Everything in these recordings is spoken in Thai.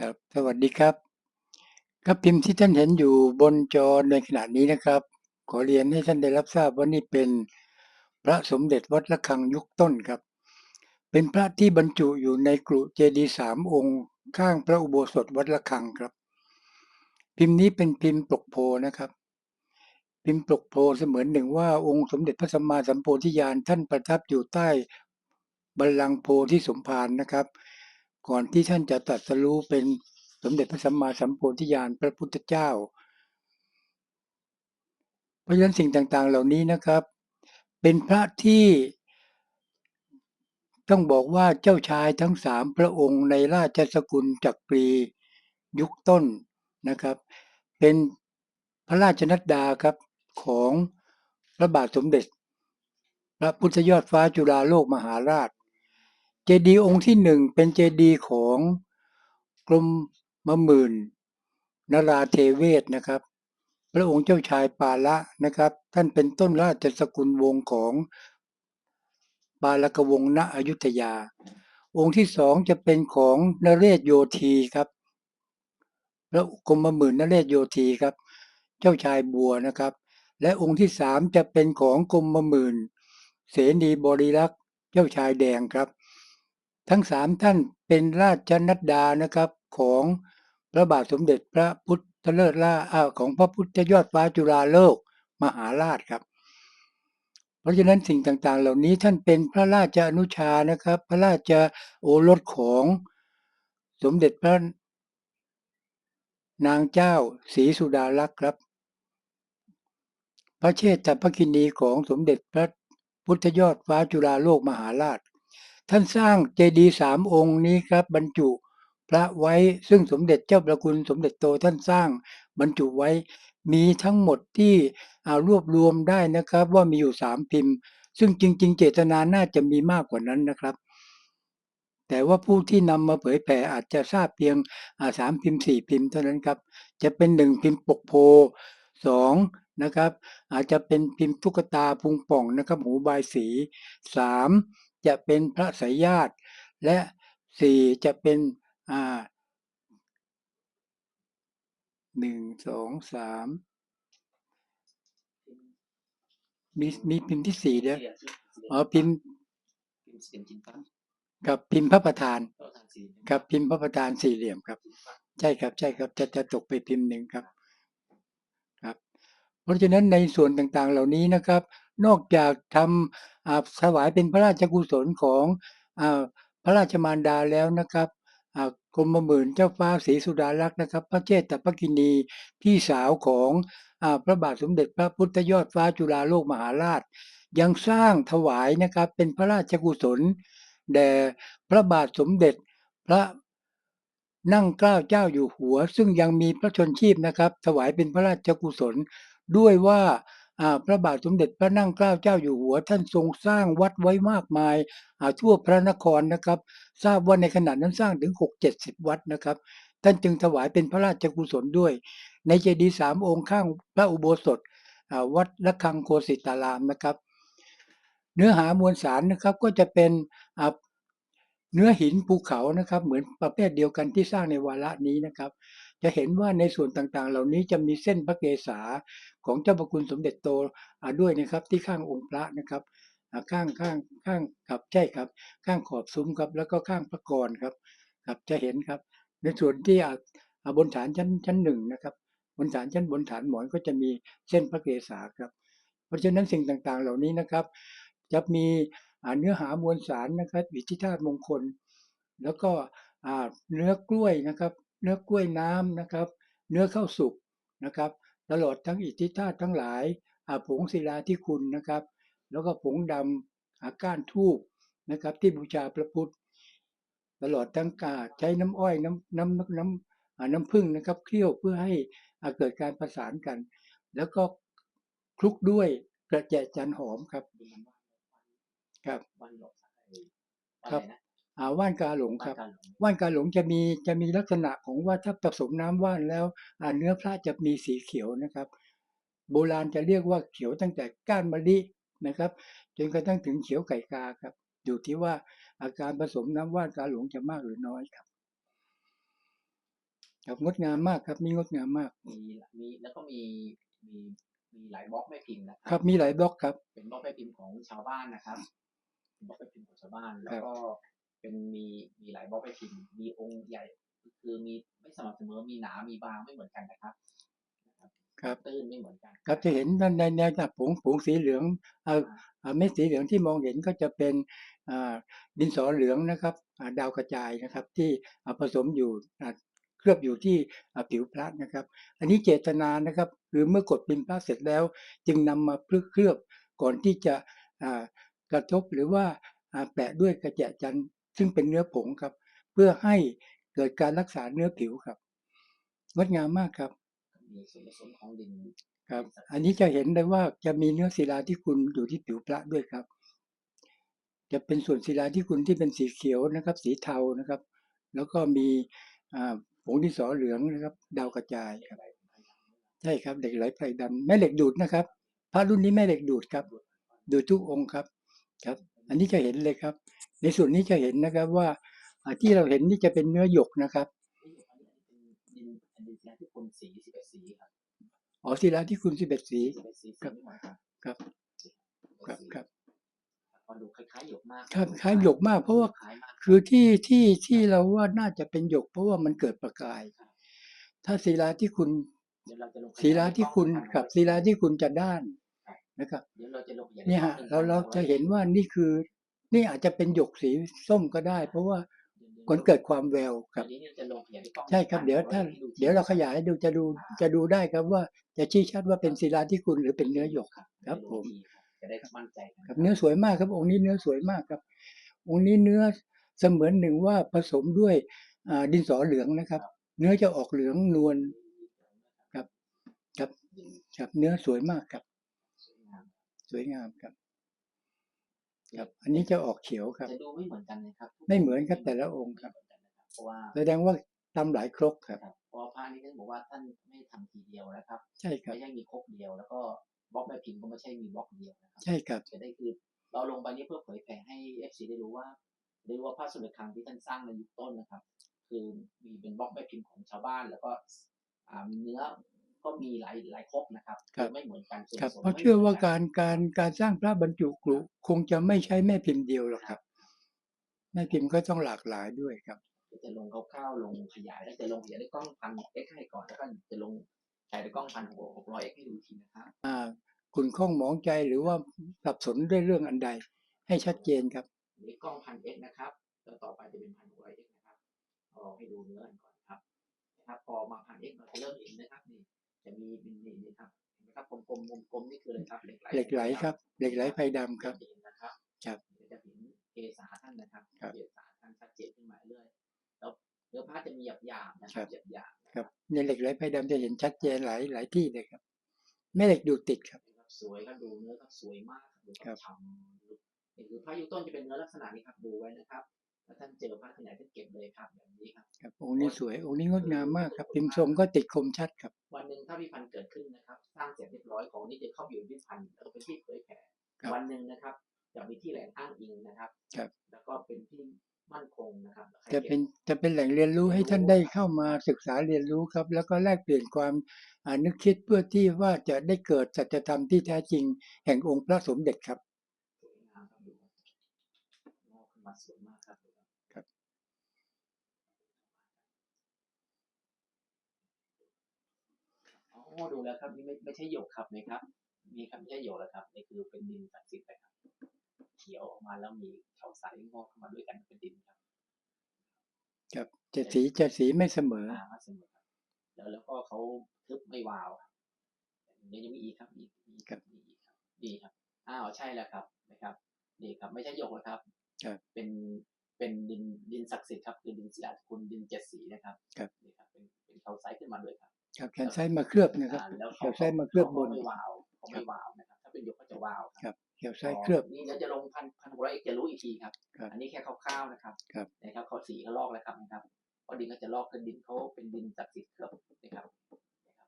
ครับสวัสดีครับ ครับพิมพ์ที่ท่านเห็นอยู่บนจอในขณะนี้นะครับ ขอเรียนให้ท่านได้รับทราบว่านี่เป็นพระสมเด็จวัดระฆังยุคต้นครับ เป็นพระที่บรรจุอยู่ในกรุเจดีสามองค์ข้างพระอุโบสถวัดระฆังครับ พิมพ์นี้เป็นพิมพ์ปลกโพนะครับ พิมพ์ปลกโพเสมือนหนึ่งว่าองค์สมเด็จพระสัมมาสัมโพธิญาณท่านประทับอยู่ใต้บัลลังก์โพธิสมภารนะครับ ก่อนที่ท่านจะตรัสรู้เป็นสมเด็จพระสัมมาสัมโพธิญาณพระพุทธเจ้า เพราะฉะนั้นสิ่งต่างๆเหล่านี้นะครับ เป็นพระที่ต้องบอกว่าเจ้าชายทั้งสามพระองค์ในราชสกุลจักรียุคต้นนะครับ เป็นพระราชนัดดาครับของพระบาทสมเด็จ พระพุทธยอดฟ้าจุฬาโลกมหาราช เจดีย์องค์ที่หนึ่งเป็นเจดีย์ของกรมมะหมื่นนราเทเวศนะครับ พระองค์เจ้าชายปาละนะครับ ท่านเป็นต้นราชสกุลวงศ์ของปาลกวงศ์ณอยุธยา องค์ที่สองจะเป็นของนเรศโยธีครับพระกรมหมื่นนเรศโยธีครับ เจ้าชายบัวนะครับ และองค์ที่สามจะเป็นของกรมหมื่น เสนีบริรักษ์เจ้าชายแดงครับ ทั้งสามท่านเป็นราชนัดดานะครับของพระบาทสมเด็จพระพุทธเลิศล่าอาของพระพุทธยอดฟ้าจุฬาโลกมหาราชครับ เพราะฉะนั้นสิ่งต่างๆ เหล่านี้ท่านเป็นพระราชอนุชานะครับ พระราชโอรสของสมเด็จพระนางเจ้าศรีสุดารักษ์ครับ พระเชษฐพระคินีของสมเด็จพระพุทธยอดฟ้าจุฬาโลกมหาราช ท่านสร้างเจดีย์สามองค์นี้ครับ บรรจุพระไว้ซึ่งสมเด็จเจ้าประคุณสมเด็จโตท่านสร้างบรรจุไว้ มีทั้งหมดที่รวบรวมได้นะครับ ว่ามีอยู่สามพิมพ์ ซึ่งจริง ๆ เจตนาน่าจะมีมากกว่านั้นนะครับแต่ว่าผู้ที่นำมาเผยแผ่อาจจะทราบเพียงสามพิมพ์สี่พิมพ์เท่านั้นครับ จะเป็นหนึ่งพิมพ์ปกโพสองนะครับ อาจจะเป็นพิมพ์ตุ๊กตาพุงป่องนะครับ หูบายสีสาม จะเป็นพระสายญาติ และสี่จะเป็นอ่าหนึ่งสองสามมีมีพิมพ์ที่สี่เด้ออ๋อพิมพ์กับพิมพ์พระประธานกับพิมพ์พระประธานสี่เหลี่ยมครับ ใช่ครับใช่ครับ จะจะตกไปพิมพ์หนึ่งครับครับ เพราะฉะนั้นในส่วนต่างๆเหล่านี้นะครับ นอกจากทำถวายเป็นพระราชกุศลของพระราชมารดาแล้วนะครับกรมหมื่นเจ้าฟ้าศรีสุดารักษ์นะครับ พระเจตพระกินีพี่สาวของอพระบาทสมเด็จพระพุทธยอดฟ้าจุฬาโลกมหาราช ยังสร้างถวายนะครับเป็นพระราชกุศลแด่พระบาทสมเด็จพระนั่งเกล้าเจ้าอยู่หัว ซึ่งยังมีพระชนชีพนะครับ ถวายเป็นพระราชกุศลด้วยว่า พระบาทสมเด็จพระนั่งเกล้าเจ้าอยู่หัว ท่านทรงสร้างวัดไว้มากมายทั่วพระนครนะครับ ทราบว่าในขณะนั้นสร้างถึง 6 70 วัดนะครับ ท่านจึงถวายเป็นพระราชกุศลด้วย ในเจดีย์สามองค์ข้างพระอุโบสถวัดละคังโคสิตารามนะครับ เนื้อหามวลสารนะครับก็จะเป็นเนื้อหินภูเขานะครับ เหมือนประเภทเดียวกันที่สร้างในวาระนี้นะครับ จะเห็นว่าในส่วนต่างๆ เหล่านี้จะมีเส้นพระเกศาของเจ้าพระคุณสมเด็จโตด้วยนะครับที่ข้างองค์พระนะครับข้างข้างข้างครับใช่ครับ ข้างขอบซุ้มครับ แล้วก็ข้างพระกรครับครับจะเห็นครับ ในส่วนที่บนฐานชั้นชั้นหนึ่งนะครับบนฐานชั้นบนฐานหมอนก็จะมีเส้นพระเกศาครับ เพราะฉะนั้นสิ่งต่างๆ เหล่านี้นะครับจะมีเนื้อหามวลสารนะครับอิทธิธาตุมงคล แล้วก็เนื้อกล้วยนะครับ เนื้อกล้วยน้ำนะครับ เนื้อข้าวสุกนะครับ ตลอดทั้งอิทธิธาตุทั้งหลายผงศิลาที่คุณนะครับ แล้วก็ผงดำอาก้านทูบนะครับ ที่บูชาพระพุทธ ตลอดทั้งกาใช้น้ำอ้อยน้ำน้ำน้ำน้ำน้ำผึ้งนะครับเคี่ยวเพื่อให้เกิดการประสานกัน แล้วก็คลุกด้วยกระเจจันหอมครับครับครับ อ่าว่านกาหลงครับ ว่านกาหลงจะมีจะมีลักษณะของว่าถ้าผสมน้ำว่านแล้วเนื้อพระจะมีสีเขียวนะครับ โบราณจะเรียกว่าเขียวตั้งแต่ก้านมะลินะครับจนกระทั่งถึงเขียวไก่กาครับ อยู่ที่ว่าอาการผสมน้ำว่านกาหลงจะมากหรือน้อยครับครับงดงามมากครับ มีงดงามมาก มีมีแล้วก็มีมีมีหลายบล็อกแม่พิมพ์นะคครับ มีหลายบล็อกครับ เป็นบล็อกแม่พิมพ์ของชาวบ้านนะครับเป็นบล็อกแม่พิมพ์ของชาวบ้านแล้วก็ เป็นมีมีหลายบล็อกแม่พิมพ์มีองค์ใหญ่ คือมีไม่สม่ำเสมอมีหนามีบางไม่เหมือนกันนะครับนะครับครับตื้นไม่เหมือนกันครับจะเห็นในในในผงผงสีเหลืองเอ่อเอ่อเม็ดสีเหลืองที่มองเห็นก็จะเป็นอ่าดินสอเหลืองนะครับอ่าดาวกระจายนะครับ ที่อ่าผสมอยู่อ่าเคลือบอยู่ที่อ่าผิวพระนะครับ อันนี้เจตนานะครับคือเมื่อกดพิมพ์พระเสร็จแล้ว จึงนำมาเคลือบก่อนที่จะอ่ากระทบหรือว่าอ่าแปะด้วยกระเจาะจันทร์ ซึ่งเป็นเนื้อผงครับ เพื่อให้เกิดการรักษาเนื้อผิวครับงดงามมากครับมีส่วนผสมของดินครับ อันนี้จะเห็นได้ว่าจะมีเนื้อศิลาที่คุณอยู่ที่ผิวพระด้วยครับ จะเป็นส่วนศิลาที่คุณที่เป็นสีเขียวนะครับ สีเทานะครับ แล้วก็มีอ่าผงดินสอเหลืองนะครับ ดาวกระจายครับใช่ครับเหล็กไหลไฟดำแม่เหล็กดูดนะครับพระรุ่นนี้แม่เหล็กดูดครับ ดูดทุกองค์ครับครับ อันนี้จะเห็นเลยครับ ในส่วนนี้จะเห็นนะครับว่าที่เราเห็นนี่จะเป็นเนื้อหยกนะครับนี่อันนี้เป็นดินอันดินศิลาที่คนสีสิบเอ็ดสีครับอ๋อศิลาที่คุณสิบเอ็ดสีสิบเอ็ดสีครับครับครับครับคล้ายหยกมากครับคล้ายหยกมาก เพราะว่าคือที่ที่ที่เราว่าน่าจะเป็นหยก เพราะว่ามันเกิดประกาย ถ้าศิลาที่คุณสีลงศิลาที่คุณกับศิลาที่คุณจะด้าน นะครับเดี๋ยวเราจะลงขยายเนี่ยฮะเราเราจะเห็นว่านี่คือ นี่อาจจะเป็นหยกสีส้มก็ได้ เพราะว่ามันเกิดความแววครับเดี๋ยวนี้เนี่ยจะลงขยายด้วยกล้องใช่ครับเดี๋ยวถ้าให้เดี๋ยวเราขยายให้ดูจะดูจะดูได้ครับว่าจะชี้ชัดว่าเป็นศิลาที่คุณหรือเป็นเนื้อหยกครับ ผมจะได้มั่นใจกันครับเนื้อสวยมากครับ องค์นี้เนื้อสวยมากครับ องค์นี้เนื้อเสมือนหนึ่งว่าผสมด้วยอ่าดินสอเหลืองนะครับ เนื้อจะออกเหลืองนวลครับ ครับครับเนื้อสวยมากครับสวยงาม สวยงามครับ ครับ อันนี้จะออกเขียวครับ จะดูไม่เหมือนกันนะครับ ไม่เหมือนครับแต่ละองค์ครับไม่เหมือนกันนะครับเพราะว่าแสดงว่าทำหลายครกครับครับเพราะว่าพระนี่ท่านบอกว่าท่านไม่ทำทีเดียวนะครับ ใช่ครับไม่ใช่มีครกเดียว แล้วก็บล็อกแม่พิมพ์ก็ไม่ใช่มีบล็อกเดียวนะครับ ใช่ครับจะได้คือเราลงไปนี้เพื่อเผยแผ่ให้เอฟซีได้รู้ว่าได้รู้ว่าพระสมเด็จครั้งที่ท่านสร้างในยุคต้นนะครับ คือมีเป็นบล็อกแม่พิมพ์ของชาวบ้าน แล้วก็อ่าเนื้อ ก็มีหลายหลายครกนะครับครับไม่เหมือนกันส่วนครับผสมเพราะไม่เชื่อว่าหมืนนการการการสร้างพระบรรจุกรุคงจะไม่ใช้แม่พิมพ์เดียวหรอกครับ แม่พิมพ์ก็ต้องหลากหลายด้วยครับ จะลงคร่าวๆลงขยายแล้วจะลงขยายด้วยกล้องพันเอ็กให้ก่อนแล้วก็จะลงขยายด้วยกล้องพันหกร้อยเอ็กให้ดูอีกทีนะครับอ่าคุณข้องหมองใจหรือว่าสับสนด้วยเรื่องอันใด ให้ชัดเจนครับนี่กล้องพันเอ็กนะครับแล้วต่อไปจะเป็นพันหกร้อยเอ็กนะครับเอาให้ดูเนื้อกันก่อนครับนะครับพอมาพันเอ็กเราจะเริ่มเห็นนะครับนี่ จะมีเป็นนี่นี่ครับเห็นไหมครับกลมๆกลมๆนี่คืออะไรครับเหล็กไหลเหล็กไหลครับเหล็กไหลไฟดำครับจะเห็นนะครับครับเดี๋ยวจะเห็นเกษาท่านนะครับครับเกษาท่านชัดเจนขึ้นมาเรื่อยแล้วเนื้อผ้าจะมีหยาบๆนะคครัรับบหยาบๆนะครับในเหล็กไหลไฟดำจะเห็นชัดเจนหลายหลายที่เลยครับแม่เหล็กดูดติดครับนะครับสวยครับดูเนื้อครับสวยมากครับดูคครัรับบฉ่ำดูนี่คือผ้ายุคต้นจะเป็นเนื้อลักษณะนี้ครับดูไว้นะครับ ถ้าท่านเจอผ้าที่ไหนท่านเก็บเลยครับแบบนี้ครับครับองค์นี้สวยองค์นี้งดงามมากครับพิมพ์ทรงก็ติดคมชัดครับ วันหนึ่งถ้าพิพันธ์เกิดขึ้นนะครับ สร้างเสร็จเรียบร้อยของนี้จะเข้าไปอยู่ในพิพันธ์แล้วก็เป็นที่เผยแผ่ครับวันหนึ่งนะครับจะมีที่แหล่งอ้างอิงนะครับครับ แล้วก็เป็นที่มั่นคงนะครับใครจะก็บเป็นจะเป็นแหล่งเรียนรู้ให้ท่านได้เข้ามาศึกษาเรียนรู้ครับ แล้วก็แลกเปลี่ยนความอ่านึกคิดเพื่อที่ว่าจะได้เกิดสัจธรรมที่แท้จริง แห่งองค์พระสมเด็จครับสวยงามครับดูครับงอกขึ้นมาสวยมากครับ ดูครับครับอ๋อดูแล้วครับนี่ไม่ไม่ใช่หยกครับนะครับ มีคำไม่ใช่หยกแล้วครับนี่คือเป็นดินศักดิ์สิทธิ์นะครับ เขียวออกมาแล้วมีเขาใสงอกขึ้นมาด้วยกันเป็นดินครับครับจะสีจะสีไม่เสมออ่ามาเสมอครับแล้วแล้วก็เขาทึบไม่วาวครับเดี๋ยวยังมีอีกครับมีมีครับมีอีกครับมีครับอ้าวใช่แล้วครับนะครับนี่ครับ ไม่ใช่หยกแล้วครับครับเป็นเป็นดินดินศักดิ์สิทธิ์ครับคือดินศิลาคุณดินเจ็ดสีนะครับครับนี่ครับเป็นเป็นเขาใสขึ้นมาด้วยครับ ครับแขนซ้ายมาเคลือบนะครับอ่าแล้วเขียวไส้มาเคลือบบนเขาไม่วาวเขาไม่วาวนะครับถ้าเป็นหยกก็จะวาวครับเขียวซ้ายเคลือบนี่เดี๋ยวจะลงพันพันหกร้อยเอกจะรู้อีกทีครับครับอันนี้แค่คร่าวๆนะครับครับนะครับเขาสีเขาลอกแล้วครับนะครับเพราะดินเขาจะลอกคือดินเขาเป็นดินศักดิ์สิทธิ์ครับนะครับนะครับ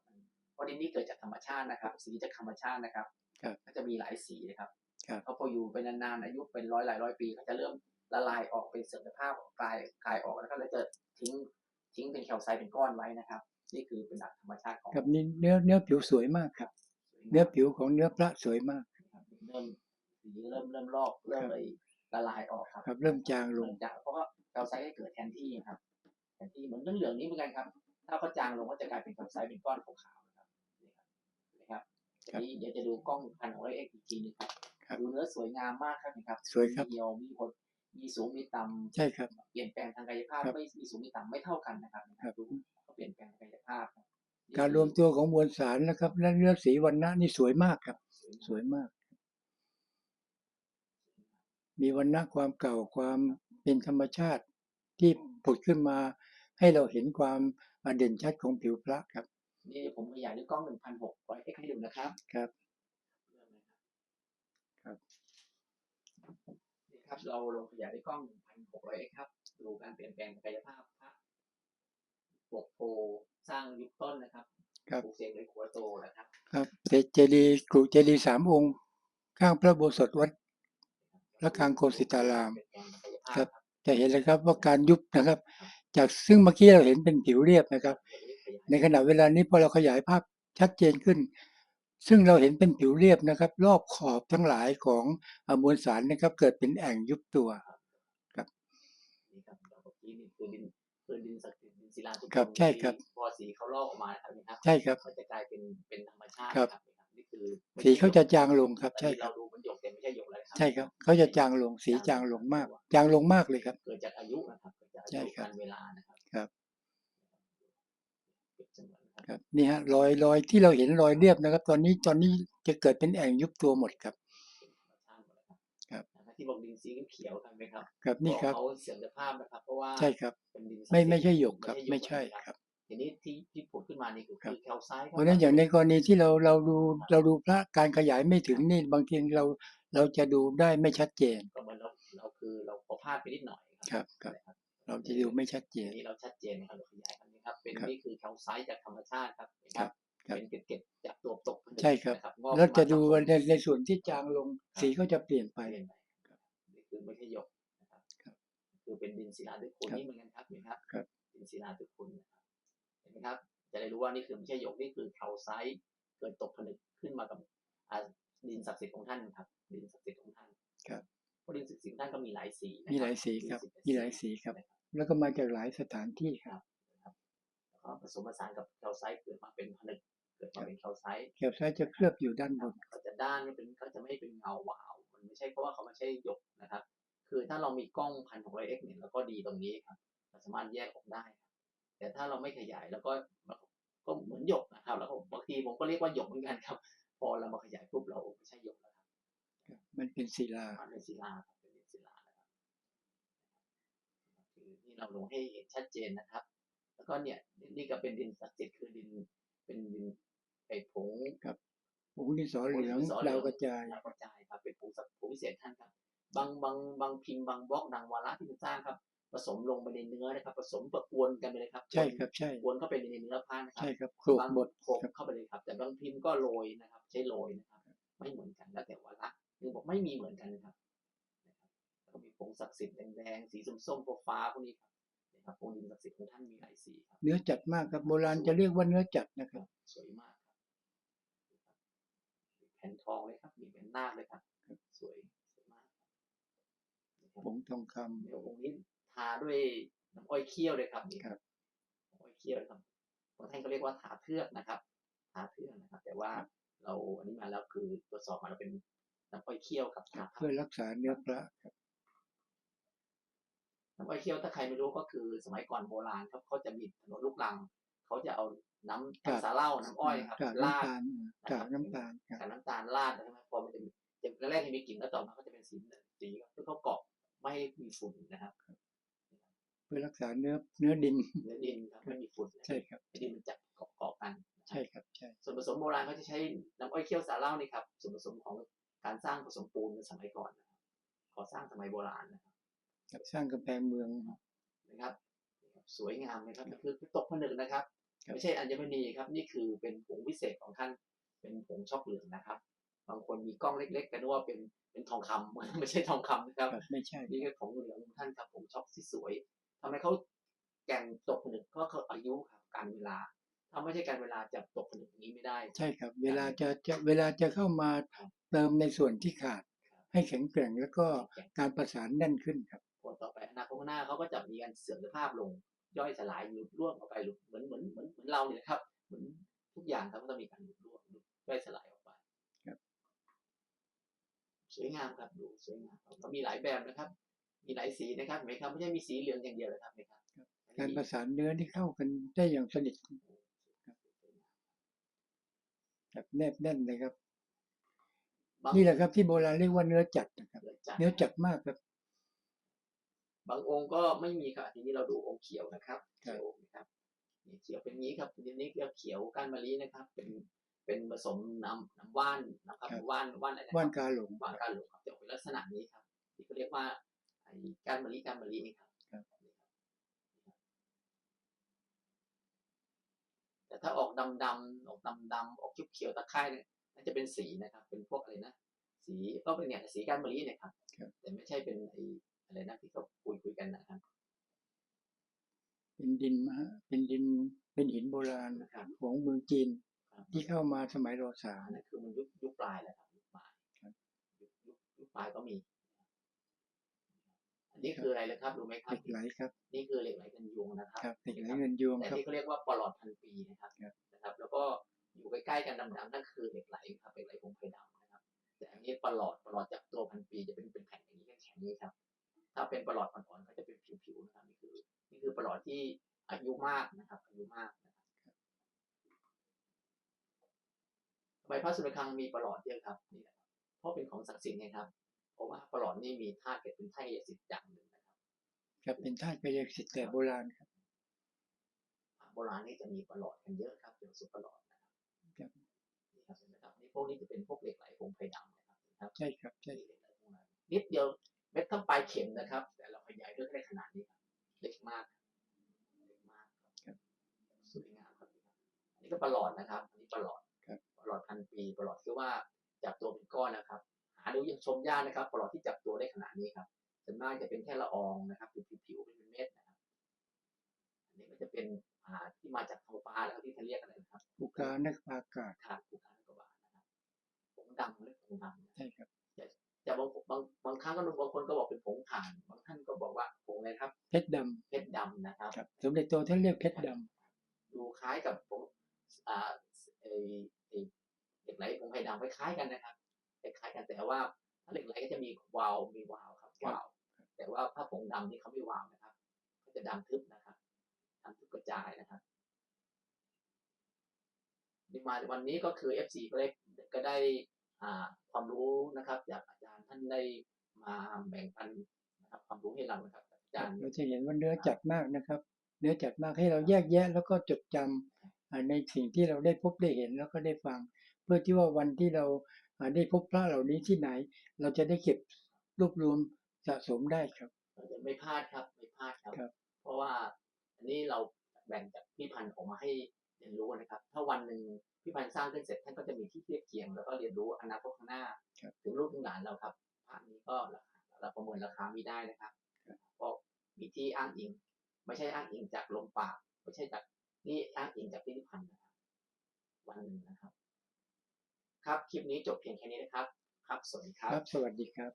เพราะดินนี้เกิดจากธรรมชาตินะครับ สีจากธรรมชาตินะครับครับก็จะมีหลายสีนะครับครับเพราะพออยู่ไปนานๆอายุเป็นร้อยหลายร้อยปีก็จะเริ่มละลายออกเป็นเสื่อมสภาพกลายกลายออกแล้วก็แล้วจะทิ้งทิ้งเป็นแคลไซต์เป็นก้อนไว้นะครับ นี่คือเป็นหลักธรรมชาติของครับนี่เนื้อเนื้อผิวสวยมากครับ เนื้อผิวของเนื้อพระสวยมากครับเริ่มสีเริ่มเริ่มลอกเริ่มเลยละลายออกครับครับ เริ่มจางลลงงจากเพราะว่าแคลไซต์ก็เกิดแทนที่ครับ แทนที่เหมือนเหลืองๆนี้เหมือนกันครับ ถ้าเขาจางลงก็จะกลายเป็นแคลไซต์เป็นก้อนขาวๆนะครับนี่ครับนะครับครับทีนี้เดี๋ยวจะดูกล้องพันของร้อยเอ็กอีกทีหนึงครับครับดูเนื้อสวยงามมากครับนะครับสวยครับมีเหี่ยวมีหดมีสูงมีต่ำใช่ครับ เปลี่ยนแปลงทางกายภาพครับไม่มีสูงมีต่ำไม่เท่ากันนะครับครับดูก็ เปลี่ยนแปลงทางกายภาพคบนี่การรวมตัวของมวลสารนะครับ และเนื้อสีวันณะนี่สวยมากครับ สวยมาก มีวันณะความเก่าความเป็นธรรมชาติที่ผุดขึ้นมา ให้เราเห็นความเด่นชัดของผิวพระครับ นี่ผมขยายด้วยกล้อง1,600 x ให้ดูนะครับ ครับเริ่มเลยครับนี่ครับ เราลงขยายด้วยกล้อง1,600 x ครับ ดูการเปลี่ยนแปลงกายภาพพระ ปกโพสร้างยุคต้นนะครับครับปลูกเสียงเลยขัวโตนะครับ ครับเจเจดีย์กรุเจดีย์สามองค์ ข้างพระอุโบสถวัดระฆังโคสิตารามเปลี่ยนแปลงทางกายภาพครับจะเห็นเลยครับว่าการยุบนะครับ จากซึ่งเมื่อกี้เราเห็นเป็นผิวเรียบนะครับ ในขณะเวลานี้พอเราขยายภาพชัดเจนขึ้น ซึ่งเราเห็นเป็นผิวเรียบนะครับ รอบขอบทั้งหลายของอ่ามวลสารนะครับ เกิดเป็นแอ่งยุบตัวนี่ครับ เราเมื่อกี้นี่คือดินคือดินศักดิ์สิทธิ์ดินศิลาทุกครับใช่ครับพอสีเขาลอกออกมาครับนะครับใช่ครับมันจะกลายเป็นเป็นธรรมชาติครับนี่คือสีเขาจะจางลงครับ ใช่คเรารับดูมันหยกแต่ไม่ใช่หยกเลยครับใช่ครับเขาจะจางลงสีจางลงมาก จางลงมากเลยครับเกิดจากอายุนะครับเกิดจากอาใช่ยุครับการเวลานะครับครับเปรียบเสมือนนะครับครับนี่ฮะรอยรอยที่เราเห็นรอยเรียบนะครับ ตอนนี้ตอนนี้จะเกิดเป็นแอ่งยุบตัวหมดครับ ที่บอกดินสีเขียวๆกันไหมครับครับนี่ครับอกเขาเสื่อมสภาพนะครับ เพราะว่าใช่ครับเป็นดินศักดิ์ไม่สิทธิ์ไม่ใช่หยกครับหยไม่ใช่นะครับทีนี้ที่ที่ผุดขึ้นมานี่คือครับคือแคลไซต์เพราะฉะนั้นอย่างในกรณีที่เราเราดูเราดูพระการขยายไม่ถึงนี่บางทีเราเราจะดูได้ไม่ชัดเจนก็เหมือนเราเราคือเราพอพลาดไปนิดหน่อยครับครับนะครับเราจะดูไม่ชัดเจทีนนี้เราชัดเจนนะครับเราขยายกันนะครับเป็นครับนี่คือแคลไซต์จากธรรมชาติครับเห็นไหมครับครับเป็นเกล็ดๆจากตัวตกผลึกใช่ครับนะงอกแล้วจะขึ้นมาดูจากว่าผในลึกในส่วนที่จางลงสีก็จะเปลี่ยนไปเปลี่ยนไป ครับนี่คือไม่ใช่หยกนะครับครับ คือเป็นดินศิลาด้วยคุณครับนี่เหมือนกันครับเห็นไหมครับครับ ดินศิลาด้วยคุณนะครับเห็นไหมครับ จะได้รู้ว่านี่คือไม่ใช่หยกนี่คือแคลไซต์เกิดตกผลึกขึ้นมากับอ่าดินศักดิ์สิทธิ์ของท่านครับ ดินศักดิ์สิทธิ์ของท่านครับเพราะดินศักดิ์สิทธิ์ของท่านก็มีหลายสีนะมีหลายสีครับ มีหลายสีครับ แล้วก็มาจากหลายสถานที่ครับแล้วก็ผสมผสานกับแคลไซต์เกิดมาเป็นผลึกเกิดมาเป็นแคลไซต์แคลไซต์จะเคลือบอยู่ด้านบนเขาจะด้านไม่เป็นเขาจะไม่เป็นเงาวาวมัน ไม่ใช่เพราะว่าเขาไม่ใช่หยกนะครับ คือถ้าเรามีกล้องพันหกร้อยเอ็กเนี่ยเราก็ดีตรงนี้ครับเราสามารถแยกออกได้ครับแต่ถ้าเราไม่ขยายแล้วก็ก็เหมือนหยกนะครับแล้วก็บางทีผมก็เรียกว่าหยกเหมือนกันครับ พอเรามาขยายปุ๊บเราไม่ใช่หยกแล้วครับมันเป็นศิลามันเป็นศิลาครับเป็นศิลานะครับคือนี่เราลงให้เห็นชัดเจนนะครับ แล้วก็เนี่ยนี่ก็เป็นดินศักดิ์สิทธิ์คือดินเป็นดินไอ้ผง ผงดินสอเหลืองผดินสดาวกระจายดาวกระจายครับเป็นผงสักผงพิเศษท่านครับ บางบางบางพิมพ์บางบล็อกดังวาระที่มันสร้างครับ ผสมลงไปในเนื้อนะครับ ผสมประกวนกันไปเลยครับ ใช่ครับใช่กวนเข้าไปในเนื้อผ้านะครัใช่ครับโขลกบางบดโขลกครับเข้าไปเลยครับ แต่บางพิมพ์ก็โรยนะครับ ใช้โรยนะครับ ไม่เหมือนกันแล้วแต่วาระคือบอกไม่มีเหมือนกันนะครับนะครับแล้วก็มีผงศักดิ์สิทธิ์แดงๆสีส้มๆฟ้าๆพวกนี้ครับนะครับพวกดินศักดิ์สิทธิ์ของท่านมีหลายสีครับเนื้อจัดมากครับโบราณจะเรียกว่าเนื้อจัดนะครับ สวยมากครับมีแผ่นทองเลยครับมีแผ่นนาคเลยครับ สวยสวยมากครับผงทองคำเดี๋ยวองค์นี้ทาด้วยน้ำอ้อยเคี่ยวเลยครับนี่ครับน้ำอ้อยเคี่ยวเลยครับบางท่านก็เรียกว่าทาเทือกนะครับทาเทือกนะครับ แต่ว่าเราอันนี้มาแล้วคือตรวจสอบมาแล้วเป็นน้ำอ้อยเคี่ยวกับทาเพื่อรักษาเนื้อพระครับน้ำอ้อยเคี่ยวถ้าใครไม่รู้ก็คือสมัยก่อนโบราณครับเขาจะมีถนนลูกรัง เขาจะเอาน้ำกากน้ำสาเหล้าน้ำอ้อยครับกากราน้ำดตาลกากน้ำตาลครับกับน้ำตาลราดนะครับพอมันจะมีจะแรกๆจะมีกลิ่นแล้วต่อมาก็จะเป็นสีสีครับเพื่อเขาเกาะไม่ให้มีฝุ่นนะครับเพื่อรักษาเนื้อเนื้อดินเนื้อดินครับไม่มีฝุ่นนะใช่ครับให้ดินมันจับเกาะเกาะกันนะครับใช่ครับใช่ส่วนผสมโบราณเขาจะใช้น้ำอ้อยเคี่ยวสาเหล้านี่ครับส่วนผสมของการสร้างผสมปูนในสมัยก่อนนะครับก่อสร้างสมัยโบราณนะครับครับสร้างกำแพงเมืองนะครับ สวยงามนะครับนี่คือคือตกผนึกนะครับครับ ไม่ใช่อัญมณีครับ นี่คือเป็นผงพิเศษของท่าน เป็นผงช็อกเหลืองนะครับ บางคนมีกล้องเล็ก ๆ กันนึกว่าเป็นเป็นทองคำไม่ใช่ทองคำนะครับครับ ไม่ใช่ นี่คือผงเหลืองของท่านครับผงช็อกที่สวยทำไมเขาแก่นตกผลึกก็คืออายุครับการเวลาถ้าไม่ใช่การเวลาจะตกผลึกอย่างนี้ไม่ได้ ใช่ครับ เวลาจะจะเวลาจะเข้ามาครับเติมในส่วนที่ขาดครับให้แข็งแกร่งแล้วก็แก่นการประสานแน่นขึ้นครับผลต่อไปอนาคตข้างหน้าเขาก็จะมีการเสื่อมสภาพลง ย่อยสลายหลุดร่วงออกไปหลุดเหมือนเหมือนเหมือนเหมือนเราเนี่ยนะครับ เหมือนทุกอย่างครับก็ต้องมีการหลุดร่วงหลุดย่อยสลายออกไปครับสวยงามครับดูสวยงามครับก็มีหลายแบบนะครับ มีหลายสีนะครับเห็นไหมครับไม่ใช่มีสีเหลืองอย่างเดียวนะครับเห็นไหมครับการประสานเนื้อที่เข้ากันได้อย่างสนิทแบบแนบแน่นเลยครับบางนี่แหละครับที่โบราณเรียกว่าเนื้อจัดนะครับ เนื้อจัดเนื้อจัดมากครับ บางองค์ก็ไม่มีครับทีนี้เราดูองค์เขียวนะครับครัเขีบยวนะครับนี่เขียวเป็นอย่างนี้ครับทีนี้เรียกเขียวก้านมะลินะครับ เป็นเป็นผสมน้ำน้ำว่านนะครับว่านว่านอะไรนะคว่านรับกาหลงว่านการหลงครับจะออกเป็นลักษณะนี้ครับที่เขาเรียกว่าไอ้ก้านมะลิก้านมะลินี่ครับครับนี่ครับแต่ถ้าออกดำดำๆออกดำดำๆออกเขียวๆตะไคร้เนี่ยน่าจะเป็นสีนะครับ เป็นพวกอะไรนะสีก็เป็นเนี่ยสีก้านมะลิเนี่ยครับครับแต่ไม่ใช่เป็นไอ้ อะไรนะที่เขาคุยคุยๆกันนะครับ เป็นดินมะฮะเป็นดินเป็นหินโบราณนะครับของเมืองจีนครับที่เข้ามาสมัยรอสาอันนั้นคือมันยุคยุคปลายแล้วครับยุคปลายครับยุคยุคยุคปลายก็มี อันนี้คืออะไรเลยครับรู้ไหมครัเหบล็กไหลครับ นี่คือเหล็กไหลกันยุงนะครับครับเหล็กไหลเงินยวงแต่ครับที่เขาเรียกว่าปลอดพันปีนะครับครับนะครับ แล้วก็อยู่ใกล้ๆกันดำๆนั่นคือเหล็กไหลครับเหล็กไหลผงไฟดำนะครับ แต่อันนี้ปลอดปลอดจากตัวพันปีจะเป็นเป็นแผ่นอย่างนี้แข็งๆนี้ครับ ถ้าเป็นปลอดอ่อนๆก็จะเป็นผิวๆนะครับนี่คือ นี่คือปลอดที่อายุมากนะครับ อายุมากนะครับใบพระสุรคังมีปลอดเยอะครับนี่แหละครับเพราะเป็นของศักดิ์สิทธิ์ไงครับ เพราะว่าปลอดนี่มีธาตุเกิดเป็นไทยสิทธิ์อย่างหนึ่งนะครับ ครับเป็นธาตุกายสิทธิ์แต่โบราณครับโบราณนี่จะมีปลอดกันเยอะครับเป็นสุดปลอดนะครับครับนี่ครับเห็นไหมครับนี่พวกนี้จะเป็นพวกเหล็กไหลผงไฟดำนะครับนะครับ ใช่ครับใช่นี่เหล็กไหลพวกนั้นนิดเดียว เม็ดเท่าปลายเข็มนะครับ แต่เราขยายด้วยได้ขนาดนี้ครับเล็กมากเล็กมากครับสวยงามครับอันนี้ก็ปลอดนะครับ อันนี้ปลอดครับปลอดพันปีปลอดคือว่าจับตัวเป็นก้อนนะครับ หาดูยังชมยากนะครับปลอดที่จับตัวได้ขนาดนี้ครับส่วนมากจะเป็นแค่ละอองนะครับเป็นผิวๆเป็นเม็ดนะครับ อันนี้ก็จะเป็นอ่าที่มาจากทางฟ้าแล้วที่เขาเรียกอะไรนะครับภูกานักอากาศขาดภูเขากระบาดนะครับผงดำเรียกผงดำนะใช่ครับ แต่บางบางบางครั้งก็บางคนก็บอกเป็นผงถ่านบางท่านก็บอกว่าผงอะไรครับ เพชรดเพชรดำนะครับำครับสมเด็จโตท่านเรียกเพชรดดูคล้ายกับผงอ่าไอไอ้เหล็กไหลผงไผ่ดำคล้ายๆกันนะครับคล้ายๆกันแต่ว่าถ้าเหล็กไหลก็จะมีวาล์วมีวาล์วครับวาล์วแต่ว่าถ้าผงดำนี่เขาไม่วาล์วนะครับก็จะดำทึบนะครับดำทึบกระจายนะครับนี่มาวันนี้ก็คือ FC ก็ได้ก็ได้อ่า ความรู้นะครับจากอาจารย์ท่านได้มาแบ่งปันนะครับความรู้ให้เรานะครับอาจารย์ำเราจะเห็นว่าเนื้อจัดมากนะครับ เนื้อจัดมากให้เราแยกแยะ แล้วก็จดจำอ่าในสิ่งที่เราได้พบได้เห็นแล้วก็ได้ฟัง เพื่อที่ว่าวันที่เราอ่าได้พบพระเหล่านี้ที่ไหน เราจะได้เก็บรวบรวมสะสมได้ครับเราจะไม่พลาดครับไม่พลาดครับครับเพราะว่าอันนี้เราแบ่งจากพี่พันธุ์ออกมาให้เรียนรู้นะครับ ถ้าวันหนึ่งพี่พันธุ์สร้างขึ้นเสร็จท่านก็จะมีที่เทียบเคียงแล้วก็เรียนรู้อนาคตข้างหน้าครับถึงลูกถึงหลานเราครับภาพนี้ก็ราคาเราประเมินราคาไม่ได้นะครับเพราะมีที่อ้างอิง ไม่ใช่อ้างอิงจากลมปาก ไม่ใช่จากนี่อ้างอิงจากพิพิธภัณฑ์นะครับวันหนึ่งนะครับ ครับคลิปนี้จบเพียงแค่นี้นะครับ ครับสวัสดีครัครับบสวัสดีครับ